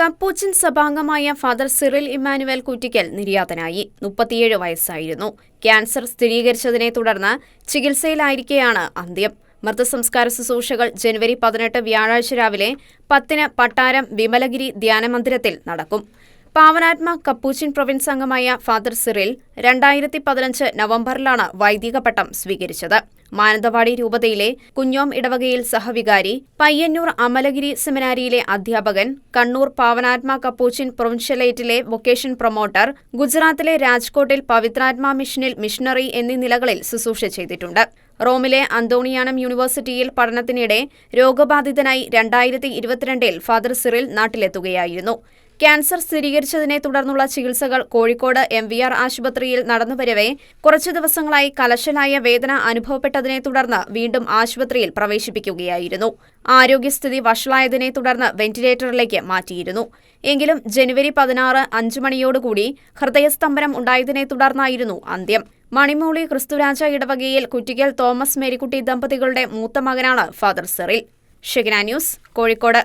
Capuchin സഭാംഗമായ father Cyril Emmanuel Kuttikkal നിര്യാതനായി. മുപ്പത്തിയേഴ് വയസ്സായിരുന്നു. ക്യാൻസർ സ്ഥിരീകരിച്ചതിനെ തുടർന്ന് ചികിത്സയിലായിരിക്കെയാണ് അന്ത്യം. മൃതസംസ്കാര ശുശ്രൂഷകൾ ജനുവരി പതിനെട്ട് വ്യാഴാഴ്ച രാവിലെ പത്തിന് പട്ടാരം വിമലഗിരി ധ്യാനമന്ദിരത്തിൽ നടക്കും. പാവനാത്മ കപ്പൂച്ചിൻ പ്രൊവിൻസ് അംഗമായ ഫാദർ സിറിൽ രണ്ടായിരത്തി പതിനഞ്ച് നവംബറിലാണ് വൈദിക പട്ടം സ്വീകരിച്ചത്. മാനന്തവാടി രൂപതയിലെ കുഞ്ഞോം ഇടവകയിൽ സഹവികാരി പയ്യന്നൂർ അമലഗിരി സെമിനാരിയിലെ അധ്യാപകൻ കണ്ണൂർ പാവനാത്മ കപ്പൂച്ചിൻ പ്രൊവിൻഷ്യലേറ്റിലെ വൊക്കേഷൻ പ്രൊമോട്ടർ ഗുജറാത്തിലെ രാജ്കോട്ടിൽ പവിത്രാത്മ മിഷനിൽ മിഷണറി എന്നീ നിലകളിൽ ശുശ്രൂഷ ചെയ്തിട്ടുണ്ട്. റോമിലെ അന്തോണിയാനം യൂണിവേഴ്സിറ്റിയിൽ പഠനത്തിനിടെ രോഗബാധിതനായി രണ്ടായിരത്തി ഇരുപത്തിരണ്ടിൽ ഫാദർ സിറിൽ നാട്ടിലെത്തുകയായിരുന്നു. ക്യാൻസർ സ്ഥിരീകരിച്ചതിനെ തുടർന്നുള്ള ചികിത്സകൾ കോഴിക്കോട് എം വി ആർ ആശുപത്രിയിൽ നടന്നുവരവെ. കുറച്ചു ദിവസങ്ങളായി കലശലായ വേദന അനുഭവപ്പെട്ടതിനെ തുടർന്ന് വീണ്ടും ആശുപത്രിയിൽ പ്രവേശിപ്പിക്കുകയായിരുന്നു. ആരോഗ്യസ്ഥിതി വഷളായതിനെ തുടർന്ന് വെന്റിലേറ്ററിലേക്ക് മാറ്റിയിരുന്നു. എങ്കിലും ജനുവരി പതിനാറ് അഞ്ചു മണിയോടുകൂടി ഹൃദയസ്തംഭനം ഉണ്ടായതിനെ തുടർന്നായിരുന്നു അന്ത്യം. മണിമൂളി ക്രിസ്തുരാജ ഇടവകയിൽ കുറ്റിക്കൽ തോമസ് മേരിക്കുട്ടി ദമ്പതികളുടെ മൂത്ത മകനാണ് father Cyril. Shegna news Kozhikode.